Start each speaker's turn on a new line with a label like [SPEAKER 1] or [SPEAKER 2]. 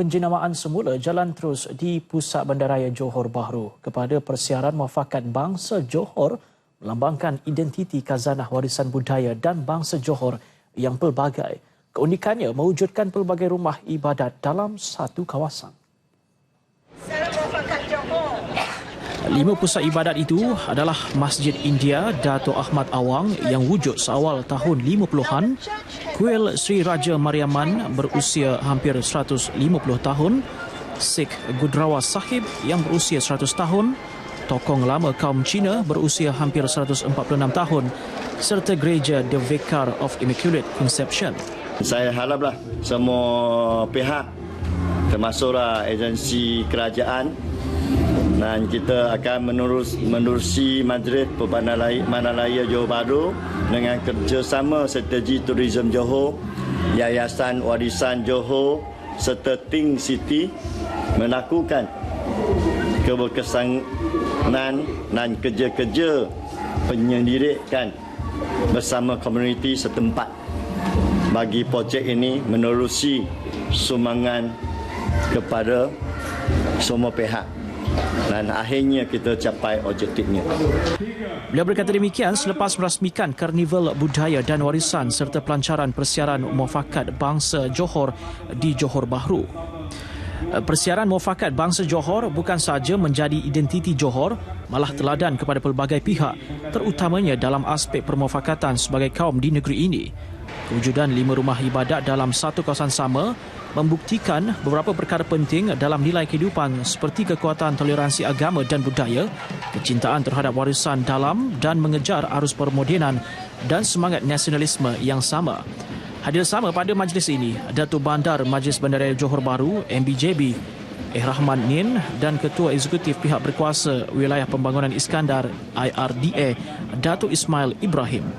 [SPEAKER 1] penjenamaan semula jalan terus di Pusat Bandaraya Johor Bahru kepada Persiaran Muafakat Bangsa Johor melambangkan identiti khazanah warisan budaya dan bangsa Johor yang pelbagai. Keunikannya mewujudkan pelbagai rumah ibadat dalam satu kawasan. Lima pusat ibadat itu adalah Masjid India Dato' Ahmad Awang yang wujud seawal tahun 50-an, Kuil Sri Raja Mariaman berusia hampir 150 tahun, Sikh Gudrawa Sahib yang berusia 100 tahun, Tokong lama kaum Cina berusia hampir 146 tahun, serta Gereja The Vicar of Immaculate Conception.
[SPEAKER 2] Saya haraplah semua pihak termasuklah agensi kerajaan dan kita akan menerus menerusi Majlis Pebandaraya Johor Bahru dengan kerjasama strategi turism Johor, Yayasan Warisan Johor serta Ting City melakukan keberkesanan dan kerja-kerja penyelidikan bersama komuniti setempat. Bagi projek ini menerusi sumbangan kepada semua pihak dan akhirnya kita capai objektifnya.
[SPEAKER 1] Beliau berkata demikian selepas merasmikan Karnival Budaya dan Warisan serta pelancaran persiaran muafakat bangsa Johor di Johor Bahru. Persiaran muafakat bangsa Johor bukan sahaja menjadi identiti Johor, malah teladan kepada pelbagai pihak, terutamanya dalam aspek permuafakatan sebagai kaum di negeri ini. Kewujudan lima rumah ibadat dalam satu kawasan sama membuktikan beberapa perkara penting dalam nilai kehidupan seperti kekuatan toleransi agama dan budaya, kecintaan terhadap warisan dalam dan mengejar arus permodenan dan semangat nasionalisme yang sama. Hadir sama pada majlis ini, Datuk Bandar Majlis Bandaraya Johor Bahru, MBJB, Eh Rahman Nin dan Ketua Eksekutif Pihak Berkuasa Wilayah Pembangunan Iskandar, IRDA, Datuk Ismail Ibrahim.